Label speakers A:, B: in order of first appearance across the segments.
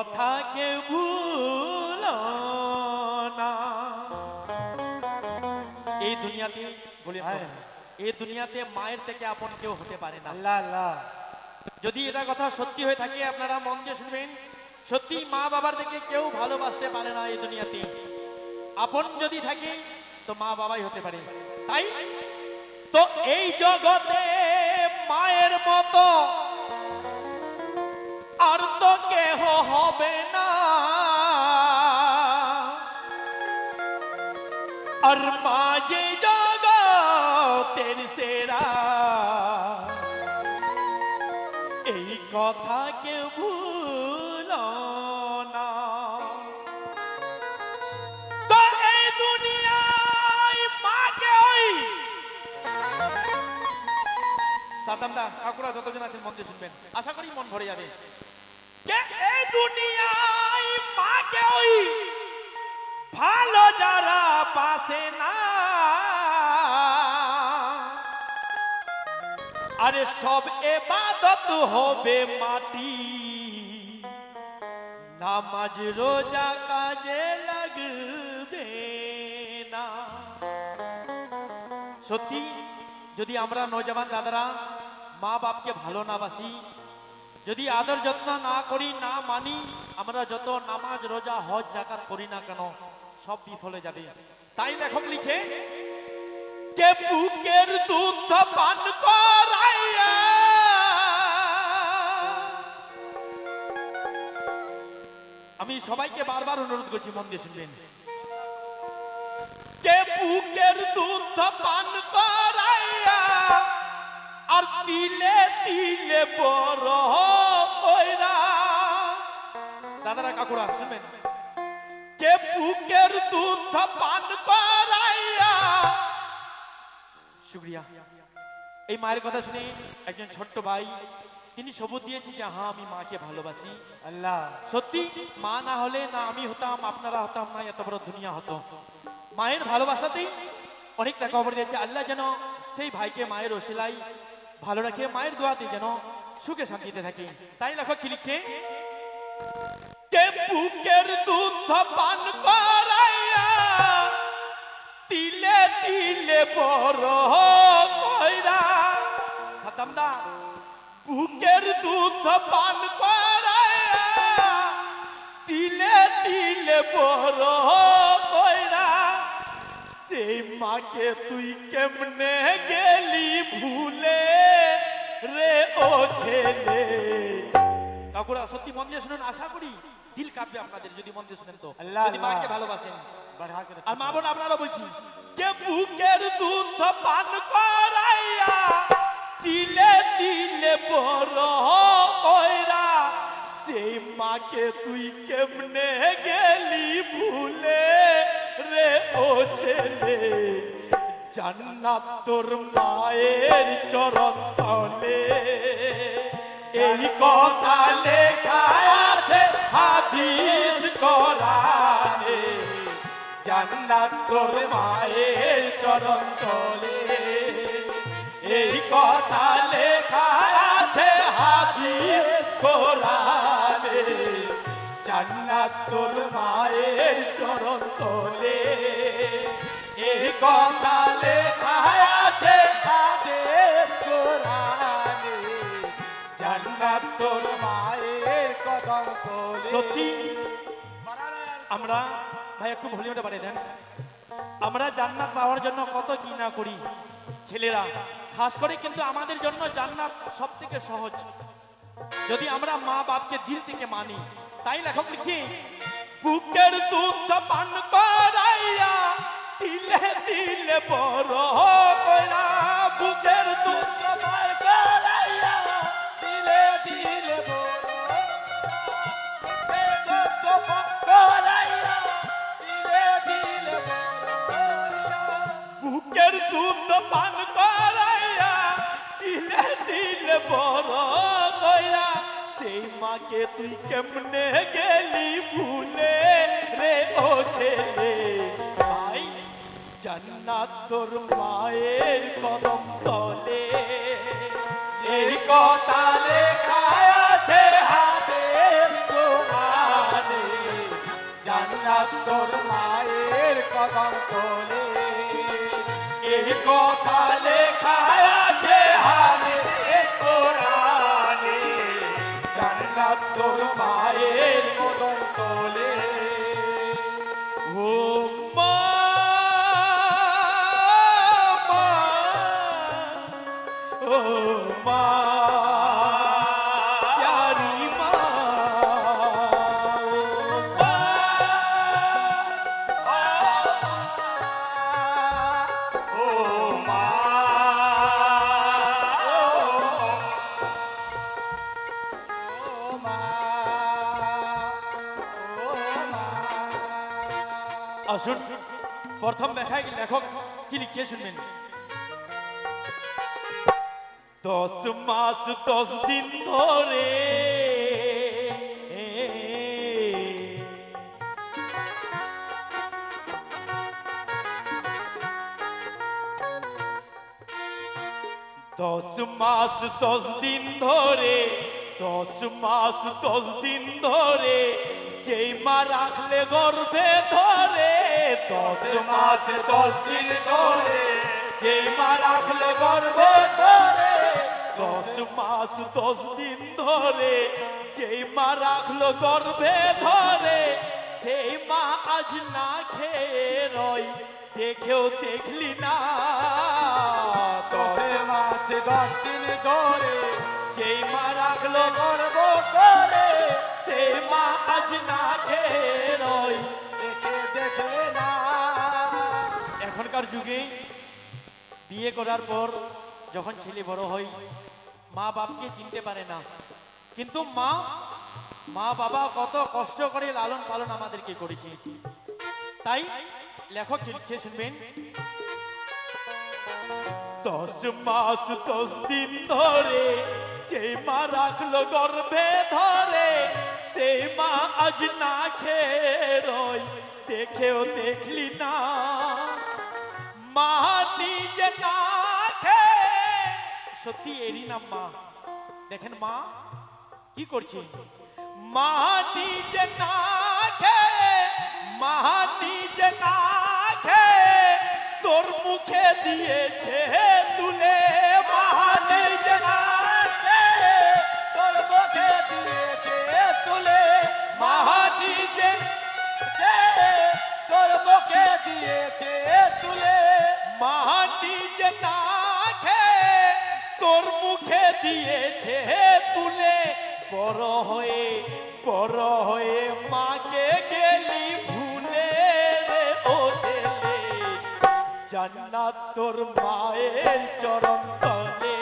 A: কথা কেউ ভুল না। এই দুনিয়াতে বলি। এই দুনিয়াতে মায়ের থেকে আপন কেউ হতে পারে না।
B: আল্লাহ আল্লাহ।
A: যদি এটা কথা সত্যি হয়ে থাকে আপনারা মন দিয়ে শুনবেন সত্যি মা বাবার থেকে কেউ ভালোবাসতে পারে না এই দুনিয়াতে। আপন যদি থাকে তো মা বাবাই হতে পারে। তাই তো এই জগতে মায়ের মতো আর তো কেহ হবে না। আর মাঝে জগতের সেরা। এই কথা কেউ ভুল না। যতজন আছেন দিয়ে শুনবেন। আশা করি মন ভরে যাবে। কে এই ওই ভালো যারা পাশে না। আরে সব এবাদত হবে মাটি। নামাজ, রোজা, কাজে লাগবে না। সত্যি, যদি আমরা নজওয়ান দাদারা মা বাপকে ভালো না বাসি যদি আদর যত্ন না করি, না মানি, আমরা যত নামাজ, রোজা, হজ, জাকাত করি না কেন, সব বিফলে যাবে। তাই লেখক লিখে, কে বুকের দুধ পান করাইয়া? আমি সবাইকে বারবার অনুরোধ করছি, মন দিয়ে শুনবেন। কে বুকের দুধ পান করাইয়া? আর তিলে তিলে বড় কইরা। দাদারা কাকুরা শুনবেন? কে বুকের দুধ পান করাইয়া। শুক্রিয়া। এই মায়ের কথা শুনে একজন ছোট্ট ভাই তিনি সবুজ দিয়েছে যে হ্যাঁ আমি মাকে ভালোবাসি।
B: আল্লাহ।
A: সত্যি মা না হলে না আমি হতাম আপনারা হতাম না এত বড় দুনিয়া হতো। মায়ের ভালোবাসাতেই অনেকটা খবর দিয়েছে। আল্লাহ যেন সেই ভাইকে মায়ের ওসিলাই ভালো রাখে মায়ের দোয়াতে যেন সুখে শান্তিতে থাকে। তাই লেখক কি লিখছে? কে বুকের দুধ পান করাইয়া তিলে তিলে বড় কইরা। সাতামদা বুকের দুধ পান করাইয়া তিলে তিলে বড় সেই মাকে তুই কেমনে গেলি ভুলে? রে ও ছেলে। কাকুরা সত্যি মন দিয়ে শুনুন আশা করি দিল কাঁপবে আপনাদের যদি মন দিয়ে শুনেন তো। যদি মাকে ভালোবাসেন। আর মা বোন আপনারও বলছি কে বুকের দুধ পান করাইয়া দিলে দিলে বড় সেই মাকে তুই কেমনে গেলি ভুলে? রে ও ছেলে, জান্নাত তোর মায়ের চরণ তলে। এই কথা লেখা আছে হাদিস কোরআনে, জান্নাত তোর মায়ের চরণ তলে। এই কথা লেখা আছে হাদিস কোরআনে। জান্নাত তোর মায়ের চরণ তলে। এই কথা আছে হাদিস কোরআনে। জান্নাত তোর
B: মায়ের কদম তোলে।
A: সত্যি? আমরা, ভাই, একটু ভলিউমটা বাড়িয়ে দেন। আমরা জান্নাত পাওয়ার জন্য কত কি না করি, ছেলেরা। খাস করে কিন্তু আমাদের জন্য জান্নাত সব থেকে সহজ। যদি আমরা মা বাপকে দিল থেকে মানি তাই লেখক লিখছি বুকের দুধ পান করাইয়া দিলে দিলে বড় কইরা বুকের দুধ মাকে তুই কেমনে গেলি ভুলে রে ও ছেলে ভাই জান্নাত তোর মায়ের কদম তলে এই কথা
B: জান্নাত মায়ের কদম
A: আসুন প্রথম দেখায় লেখক কি লিখছে শুনবেন? দশ মাস, দশ দিন ধরে, দশ মাস, দশ দিন ধরে, দশ মাস, দশ দিন ধরে যেই মা রাখলে গর্ভে ধরে, দশ মাস দশ দিন ধরে, যেই মা রাখলে গর্ভে ধরে, দশ মাস দশ দিন ধরে, যেই মা রাখল গর্ভে ধরে, সেই মা আজ না খেয়ে রয়, দেখেও দেখলি না।
B: দশে মাসে দশ দিন ধরে,
A: যেই মা রাখল
B: গর্ব করে
A: আজ না এখনকার যুগে বিয়ে করার পর যখন ছেলে বড় হয় মা বাপকে চিনতে পারে না। কিন্তু মা মা বাবা কত কষ্ট করে লালন পালন আমাদেরকে করেছে। তাই লেখক লিখছে, শুনবেন। দশ মাস, দশ দিন ধরে যে মা রাখল গর্ভে ধরে সেই মা আজ না খেয়ে রয় দেখেও দেখলি না মা নিজে না খেয়ে সত্যি এরই নাম মা দেখেন মা কি করছে মা নিজে না খেয়ে মা নিজে না খেয়ে তোর মুখে দিয়েছে তুলে মা নিজে না খেয়ে
B: তোর মুখে দিয়েছে দিয়েছে তুলে।
A: মা নিজে না খেয়ে তোর মুখে দিয়েছে তুলে। বড় হয়ে বড় হয়ে মাকে গেলি ভুলে। ও ছেলে, জান্নাত তোর মায়ের চরণ তলে।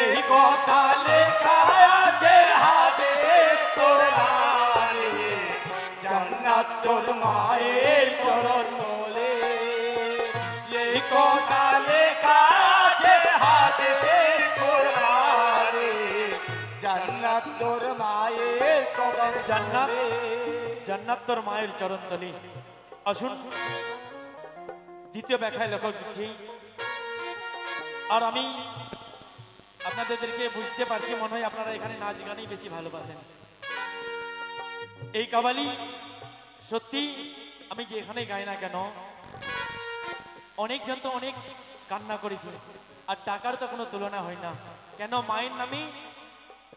B: এই কথা লেখা আছে হাদিস কোরআনে জান্নাত তোর মায়ের জান্নাত
A: জান্নাত তোর মায়ের চরণ তলে আসুন, দ্বিতীয় ব্যাখ্যায় লেখক দিচ্ছি আর আমি আপনাদেরকে বুঝতে পারছি, মনে হয় আপনারা এখানে নাচ গানই বেশি ভালোবাসেন। এই কাবালি সত্যি আমি যেখানে গাই না কেন, অনেকজন তো অনেক কান্না করেছে, আর টাকার তো কোনো তুলনা হয় না। কেন মায়ের নামে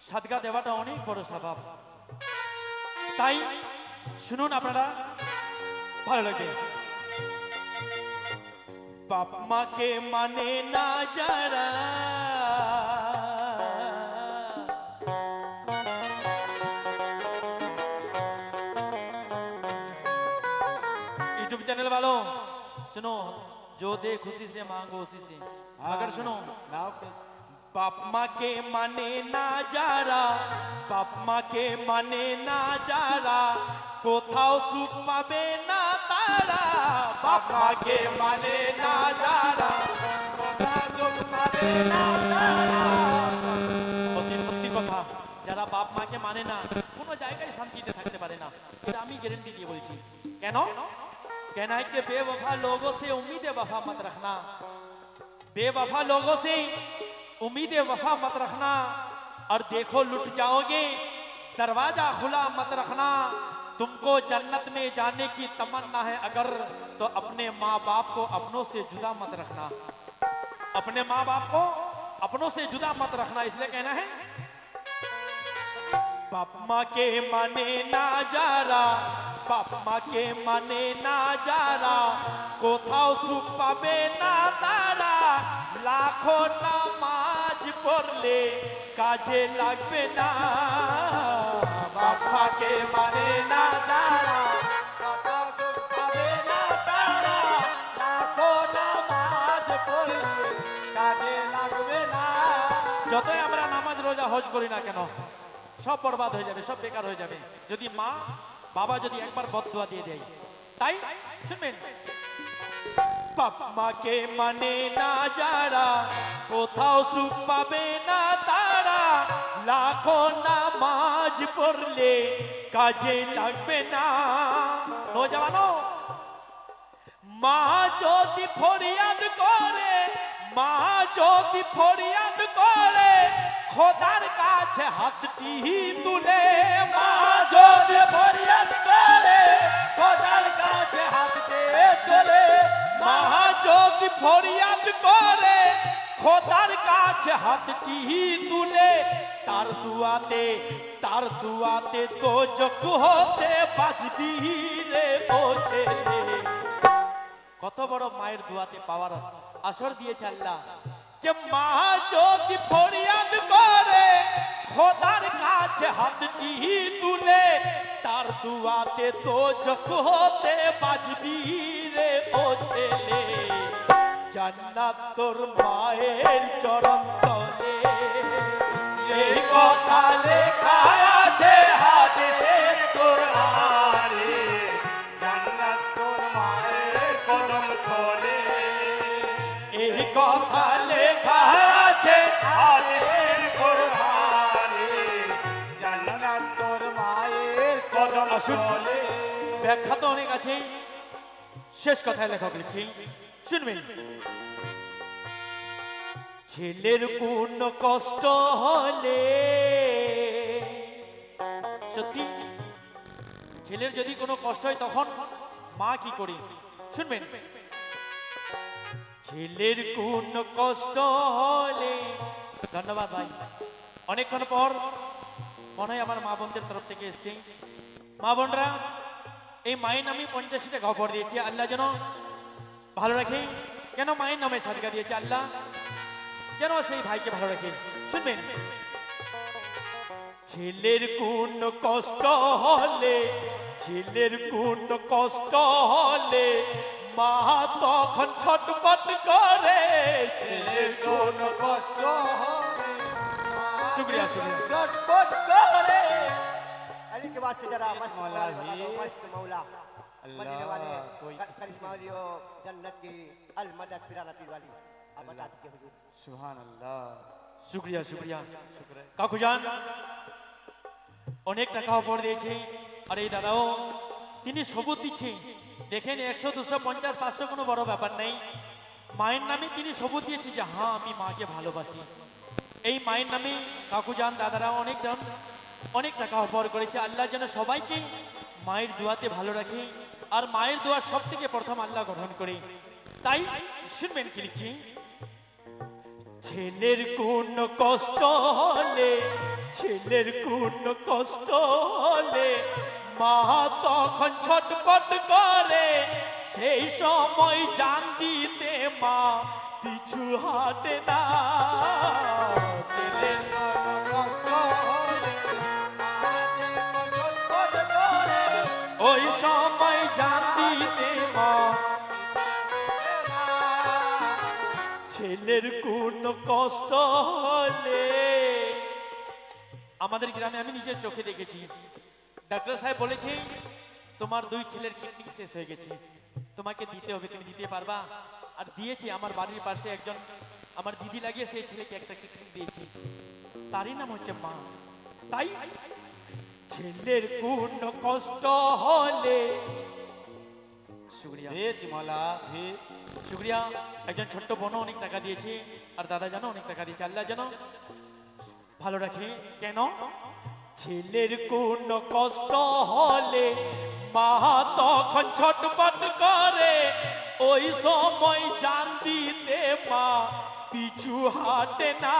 A: সাদগা দেওয়াটা অনেক বড় স্বভাব। তাই শুনুন আপনারা ভালো লাগে বাপ মাকে মানে না যারা यूट्यूब चैनल वालों सुनो जो दे खुशी से मांगो उसी से मगर सुनो
B: নাও কে
A: বাপ মাকে মানে না যারা বাপ মাকে মানে না যারা কোথাও সুখ পাবে না তারা বাপ মাকে মানে না যারা
B: কথা চোখ পাবে না
A: সত্যি সত্যি কথা যারা বাপ মাকে মানে না কোনো জায়গায় শান্তিতে থাকতে পারে না এটা আমি গ্যারেন্টি দিয়ে বলছি কেন कहना है कि बेवफा लोगों से उम्मीद वफा मत रखना बेवफा लोगों से उम्मीद वफा मत रखना और देखो लुट जाओगे। दरवाज़ा खुला मत रखना। तुमको जन्नत में जाने की तमन्ना है अगर तो अपने माँ बाप को अपनों से जुदा मत रखना। अपने माँ बाप को अपनों से जुदा मत रखना, इसलिए कहना है, बाप माँ के माने ना जा रहा, बाप माँ के माने ना जा रहा कोथाओ सुख पावे ना तारा, लाखों ना পড়লে কাজে লাগবে না। বাপ মাকে মানে না যতই আমরা নামাজ রোজা, হজ করি না কেন, সব বরবাদ হয়ে যাবে, সব বেকার হয়ে যাবে। যদি মা, বাবা যদি একবার বদুয়া দিয়ে দেয়, তাই শুনবেন? বাপ মাকে মানে না যারা, কোথাও সুখ পাবে না তারা। লাখো নামাজ পড়লে কাজে লাগবে না। নৌজওয়ানো মা যদি ফরিয়াদ করে, মা যদি ফরিয়াদ করে, খোদার কাছে হাতটি তুলে, মা
B: যদি ফরিয়াদ করে, খোদার কাছে হাত দিয়ে চলে
A: মা যদি ফরিয়াদ করে, খোদার কাছে হাতটি তুলে? তার দুয়াতে তার দুয়াতে তো চোখ হতে বাজবি রে বোঝে। কত বড় মায়ের দুয়াতে পাওয়ার আসর দিয়েছে আল্লাহ। যে মা যদি ফরিয়াদ করে, খোদার কাছে হাতটি তুলে? তার দুয়াতে তো চোখ হতে বাজবি রে ও ছেলে জান্নাত তোর মায়ের চরণ তলে।
B: এই কথা লেখা আছে হাদিসে কোরআনে জান্নাত তোর মায়ের কদম তলে।
A: এই কথা লেখা আছে
B: হাদিসে কোরআনে জান্নাত তোর মায়ের কদম তলে।
A: ব্যাখ্যা তো অনেক আছে শেষ কথায় লেখক লিখছি। শুনবেন। ছেলের কোন কষ্ট হলে? সত্যি? ছেলের যদি কোনো কষ্ট হয়, তখন মা কি করে? শুনবেন। ছেলের কোন কষ্ট হলে? ধন্যবাদ ভাই। অনেকক্ষণ পর মনে হয় আমার মা বোনদের তরফ থেকে এসছি। মা বোনরা এই মায়ের নামে পঞ্চাশিটা খবর দিয়েছি আল্লাহ যেন ভালো রাখে। কেন মায়ের নামে সাদকা দিয়েছে আল্লাহ? যেন সেই ভাইকে ভালো রাখে। শুনবেন? ছেলের কোন কষ্ট হলে ছেলের কোন কষ্ট হলে মা তখন ছটপট করে। ছেলের
B: কোন কষ্ট হবে
A: শুক্রিয়া, শুক্রিয়া।
B: চটপট করে।
C: अली के बाद से जरा मस्त
B: मौला
C: मौला
B: भी।
C: मस्त मौला
B: अल्लाह,
C: मदीने वाले
B: कोई-
C: क- करिश्मा वाली और जन्नत की अल मदद फिरानती वाली अब बता दीजिए हुजूर
B: সুবহান আল্লাহ
A: শুক্রিয়া শুক্রিয়া কাকুজান অনেক টাকা উপর দিয়েছে আর এই দাদাও তিনি সবুজ দিচ্ছে দেখেন একশো দুশো পঞ্চাশ পাঁচশো কোনো বড় ব্যাপার নেই মায়ের নামে তিনি সবুজ দিয়েছে যে হ্যাঁ আমি মাকে ভালোবাসি এই মায়ের নামে কাকুজান দাদারা অনেকজন অনেক টাকা উপর করেছে। আল্লাহ যেন সবাইকে মায়ের দোয়াতে ভালো রাখে আর মায়ের দোয়া সব থেকে প্রথম আল্লাহ গঠন করে। তাই শুনবেন কি লিখছি? ছেলের কোন কষ্ট হলে, ছেলের কোন কষ্ট হলে মা তখন ছটপট করে। সেই সময় জান দিতে মা পিছু হাটে না। ছেলের ওই সময় জান দিতে মা। ছেলের কোন কষ্ট হলে। আমাদের গ্রামে আমি নিজের চোখে দেখেছি। ডাক্তার সাহেব বলেছে, তোমার দুই ছেলের কিডনি শেষ হয়ে গেছে। তোমাকে দিতে হবে, তুমি দিতে পারবা? আর দিয়েছি, আমার বাড়ির পাশে একজন, আমার দিদি লাগিয়ে সেই ছেলেকে একটা কিডনি দিয়েছি। তারই নাম হচ্ছে মা। তাই ছেলের কোন কষ্ট হলে? শুক্রিয়া
B: ভেজ মালা ভেজ
A: শুক্রিয়া একজন ছোট্ট বোনও অনেক টাকা দিয়েছে আর দাদা জানো অনেক টাকা দিয়েছে আল্লাহ যেন ভালো রাখে? কেন? ছেলের কোন কষ্ট হলে মা তখন ছটপট করে ওই সময় জান দিতে মা পিছু হাটে না।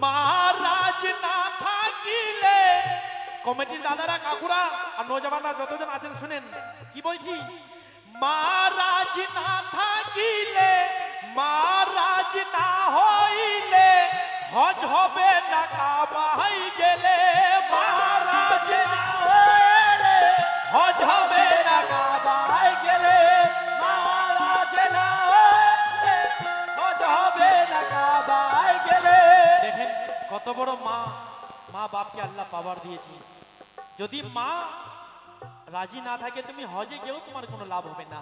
A: মহারাজ না থাকিলে কমিটির দাদারা, কাকুরা আর নৌজওয়ানরা যতজন আছেন, শুনেন, কি বলছি? মহারাজ না থাকিলে মহারাজ না হইলে, হজ হবে না কাবাই গেলে। মহারাজ না হইলে, হজ হবে না
B: কাবায় গেলে। মহারাজ না হলে হজ হবে না কাবায় গেলে।
A: দেখেন, কত বড় মা মা বাপকে আল্লাহ পাওয়ার দিয়েছি। যদি মা রাজি না থাকে তুমি হজে গেও তোমার কোনো লাভ হবে না।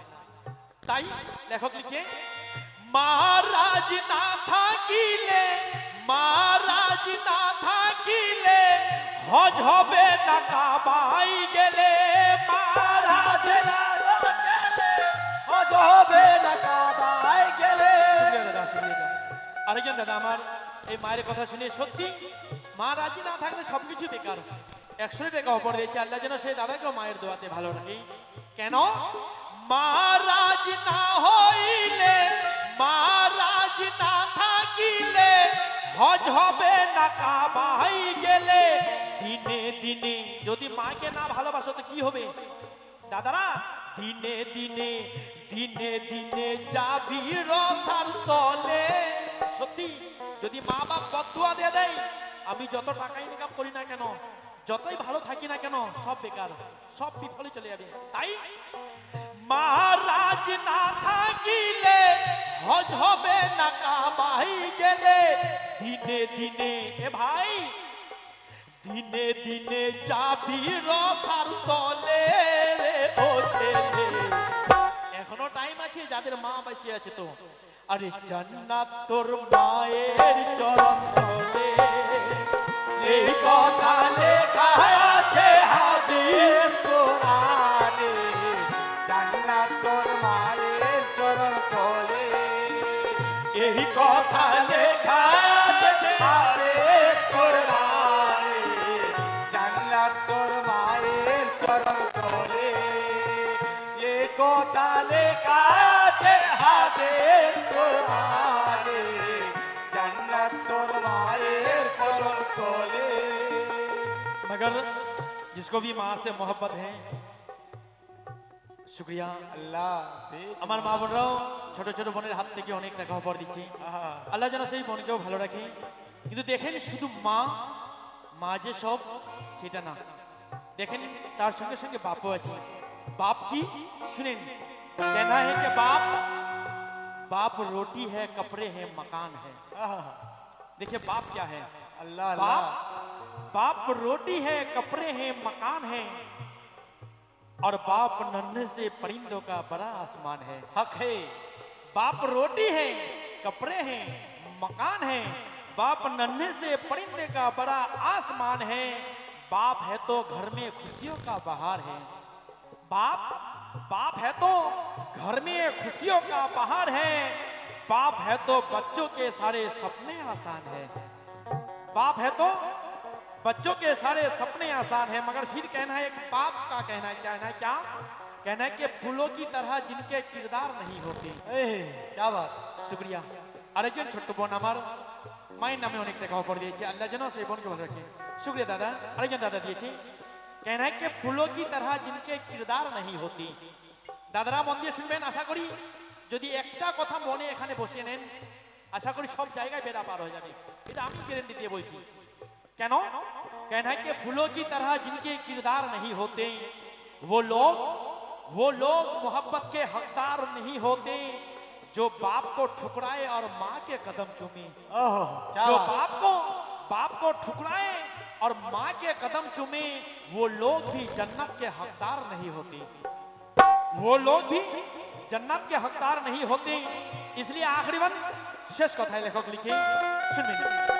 A: তাই লেখক লিখে মা রাজি না থাকিলে মা রাজি না থাকিলে হজ হবে না কাবাই গেলে। মা রাজি না
B: গেলে হজ হবে না কাবায় গেলে।
A: আরেকজন দাদা আমার এই মায়ের কথা শুনে সত্যি মা রাজি না থাকলে সবকিছু বেকার একশো টাকা অপর দিয়েছে আল্লাহ যেন সেই দাদাকেও মায়ের দোয়াতে ভালো রাখি কেন? মা রাজি না হইলে, মা রাজি না থাকিলে, হজ হবে না কাবাই গেলে। দিনে দিনে যদি মাকে না ভালোবাসো, তো কি হবে? দাদারা, দিনে দিনে দিনে দিনে যাবি রসার তলে। সত্যি, যদি মা বাপ বদুয়া দিয়ে দেয়, আমি যত টাকা ইনকাম করি না কেন? যতই ভালো থাকি না কেন, সব বেকার, সব বিফলে চলে যাবে। তাই মহারাজ না থাকিলে হজ হবে না কাবাই গেলে। দিনে দিনে এ ভাই, দিনে দিনে যাবি রসার তলে এখনও টাইম আছে যাদের মা বেঁচে আছে তো। আরে জান্নাত তোর মায়ের চরণ তলে এই কথা লেখা আছে হাদিস
B: কোরআনে।
A: जिसको भी माँ से मोहब्बत है শুক্রিয়া
B: আল্লাহ হাফেজ।
A: আমার মা বোনরাও ছোট ছোট বোনের হাত থেকে অনেক টাকা উপর দিচ্ছে
B: আহা,
A: আল্লাহ যেন সেই বোনকেও ভালো রাখে কিন্তু দেখেন শুধু মা মা যে সব সেটা না দেখেন তার সঙ্গে সঙ্গে বাপও আছে বাপ কি শুনেন कहना है कि बाप बाप रोटी है कपड़े हैं मकान है
B: আহা,
A: देखिए बाप क्या है
B: আল্লাহ
A: बाप
B: আল্লাহ
A: बाप रोटी है, कपड़े हैं, मकान है। और बाप नन्हे से परिंदों का बड़ा आसमान है।
B: हक है,
A: बाप रोटी है, कपड़े हैं, मकान है। बाप नन्हे से परिंदे का बड़ा आसमान है। बाप है तो घर में खुशियों का बहार है। बाप बाप है तो घर में खुशियों का बहार है। बाप है तो बच्चों के सारे सपने आसान है। बाप है तो बच्चों के सारे सपने आसान है मगर फिर कहना है एक बाप का कहना है कहना है क्या कहना है कि फूलों की तरह जिनके किरदार नहीं होते
B: ए, क्या बात
A: শুক্রিয়া আরেকজন ছোট্ট বোন আমার মায়ের নামে অনেক টাকা উপর দিয়েছে আল্লাহ যেন সেই বোনকে ভালো রাখে শুক্রিয়া দাদা আরেকজন দাদা দিয়েছে कहना है कि फूलों की तरह जिनके किरदार नहीं होती দাদারা মন দিয়ে শুনবেন আশা করি যদি একটা কথা মনে এখানে বসিয়ে নেন আশা করি সব জায়গায় বেড়া পার হয়ে যাবে এটা আমি গ্যারেন্টি দিয়ে বলছি कहना है कि फूलों की तरह जिनके किरदार नहीं होते वो लोग वो लोग मोहब्बत के हकदार नहीं होते जो बाप को ठुकराए और माँ के कदम चूमे। जो बाप को बाप को ठुकराए और माँ के कदम चूमे वो लोग भी जन्नत के हकदार नहीं होते। वो लोग भी जन्नत के हकदार नहीं होते। इसलिए आखिरी बंद शेष कथा लेखक लिखे। सुनबेन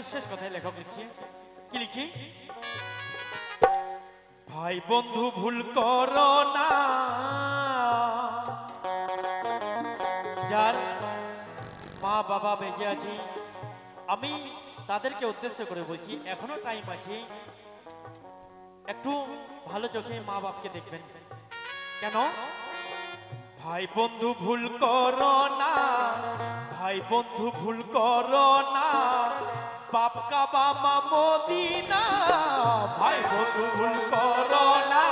A: সর্বশেষ কথায় লেখক লিখছে। কি লিখছি? ভাই বন্ধু, ভুল করো না। যার মা বাবা বেঁচে আছে, আমি তাদেরকে উদ্দেশ্য করে বলছি, এখনও টাইম আছে, একটু ভালো চোখে মা বাপকে দেখবেন। কেন? ভাই বন্ধু, ভুল করো না। ভাই বন্ধু, ভুল করো না। বাপ কা বাবা মদিনা, ভাই বন্ধু ভুল করো না।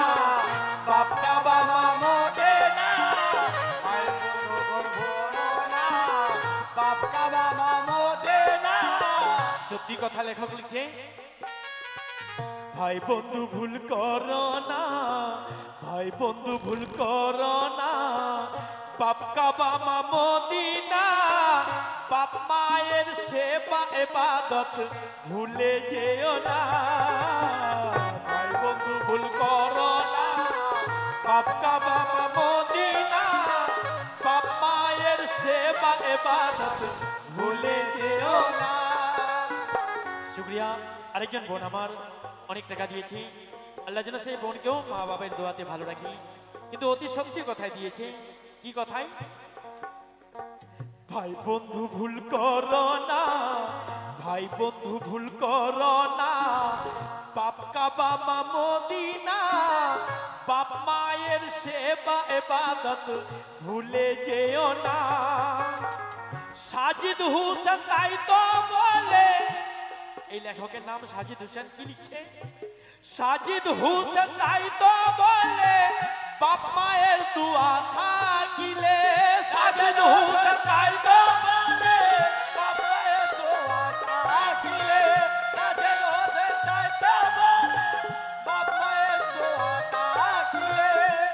A: বাপ কা বাবা মদিনা,
B: ভাই বন্ধু করব না। বাপ কা বাবা মোদে
A: সত্যি কথা লেখক লিখছে, ভাই বন্ধু ভুল করো না। ভাই বন্ধু ভুল করো না। বাপ কা বাবা মদিনা বাপ মায়ের সেবা এবাদত ভুলে যেও না। ভাই বন্ধু, ভুল করো না। বাপ কা বাবা মদিনা বাপ মায়ের সেবা এবাদত ভুলে যেও না। শুক্রিয়া আরেকজন বোন আমার অনেক টাকা দিয়েছে। আল্লাহ যেন সেই বোনকেও মা বাবার দোয়াতে ভালো রাখি। কিন্তু অতি সত্যি কথায় দিয়েছে। কি কথায়? ভাই বন্ধু ভুল করো না, ভাই বন্ধু ভুল করো না। বাপ কা বাবা মদিনা, বাপ মায়ের সেবা এবাদত ভুলে যেও না। সাজিদ হুসেন তাই তো বলে, এই লেখকের নাম সাজিদ হোসেন, কি লিখছে? সাজিদ হুসেন তাই তো বলে, বাপ মায়ের দুয়া থাকিলে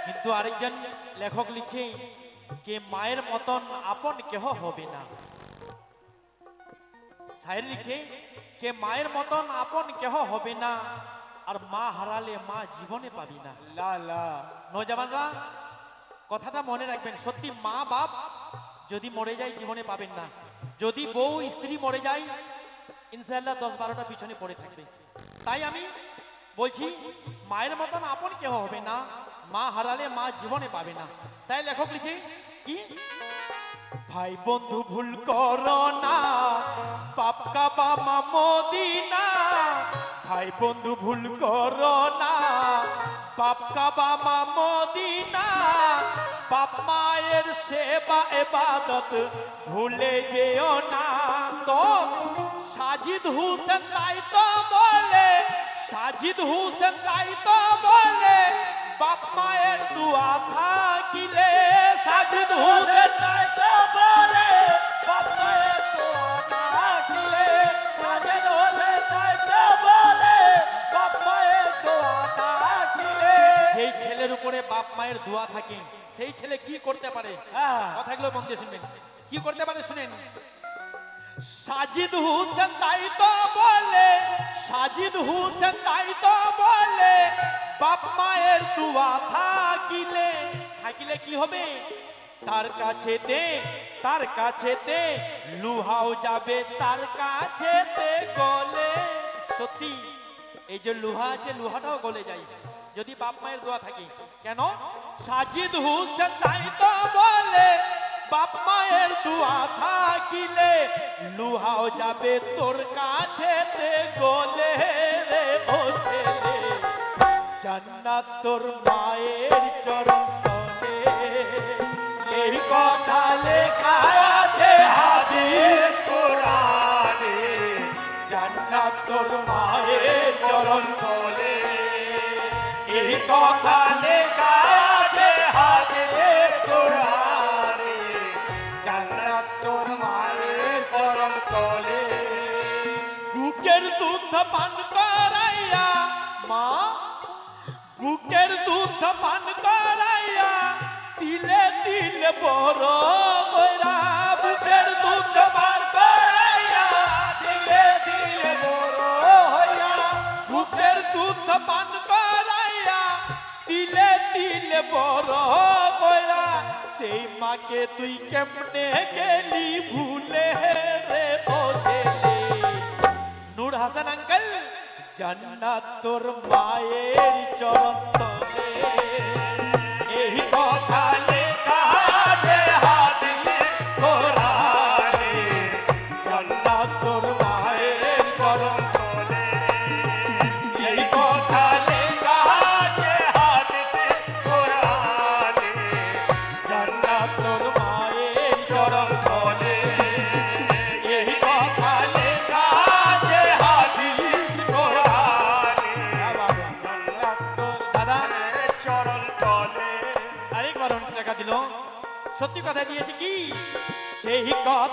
A: কিন্তু আরেকজন লেখক লিখছে কে মায়ের মতন আপন কেহ হবে না। শায়ের লিখছে কে মায়ের মতন আপন কেহ হবে না আর মা হারালে মা জীবনে পাবি না।
B: লা লা।
A: নৌজওয়ানরা কথাটা মনে রাখবেন, সত্যি মা বাপ যদি মরে যায় জীবনে পাবেন না। যদি বউ, স্ত্রী মরে যায় ইনশাল্লাহ দশ বারোটা পিছনে পড়ে থাকবে। তাই আমি বলছি, মায়ের মতন আপন কেউ হবে না, মা হারালে মা জীবনে পাবে না। তাই লেখক লিখে কি? ভাই বন্ধু ভুল করো না, বাপ কা বাবা মদিনা, ভাই বন্ধু ভুল করো না বাপ কা বাবা মদিনা, বাপ মায়ের সেবা এবাদত ভুলে যেও না তো। সাজিদ হুসেন তাই তো বলে, সাজিদ হুসেন তাই তো বলে, বাপ মায়ের দুয়া থাকিলে সাজিদ হুসেন তাই তো বলে। মায়ের দোয়া থাকে। সেই ছেলে কি করতে পারে? কথাগুলো মন দিয়ে শুনবেন। কি করতে পারে শুনেন। সাজিদ হুসেন তাই তো বলে সাজিদ হুসেন তাই তো বলে বাপ মায়ের দোয়া থাকিলে থাকিলে কি হবে? তার কাছেতে তার কাছেতে লুহাও যাবে তার কাছেতে গলে। সত্যি এই যে লোহা আছে লোহাটাও গলে যায়। যদি বাপ মায়ের দোয়া থাকে। কেন? সাজিদ হুসেন তাই তো বলে, বাপ মায়ের দোয়া থাকিলে লুহাও যাবে তোর কাছেতে গলে রে, ও ছেলে। জান্নাত তোর মায়ের চরণ। এই কথা লেখা আছে হাদিস কোরআনে। জান্নাত তোর মায়ের চরণ তলে কথা লেখা আছে হাদিস কোরআনে
B: জান্নাত তোর মায়ের করম তলে
A: বুকের দুধ পান করাইয়া, মা, বুকের দুধ পান করাইয়া, তিলে তিলে বড়
B: বড়
A: বৈরা সেই মাকে তুই কেমনে গেলি ভুলে রে ও ছেলে বলছেন আঙ্কেল, জান্নাত তোর মায়ের চরণ তলে।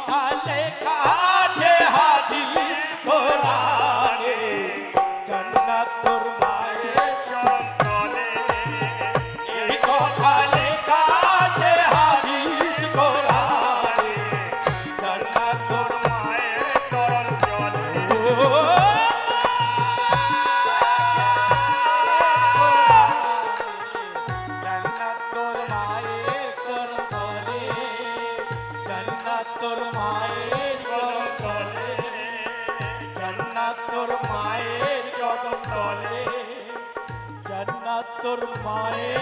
A: কথা লেখা আছে ਗੁਰ ਮਾਏ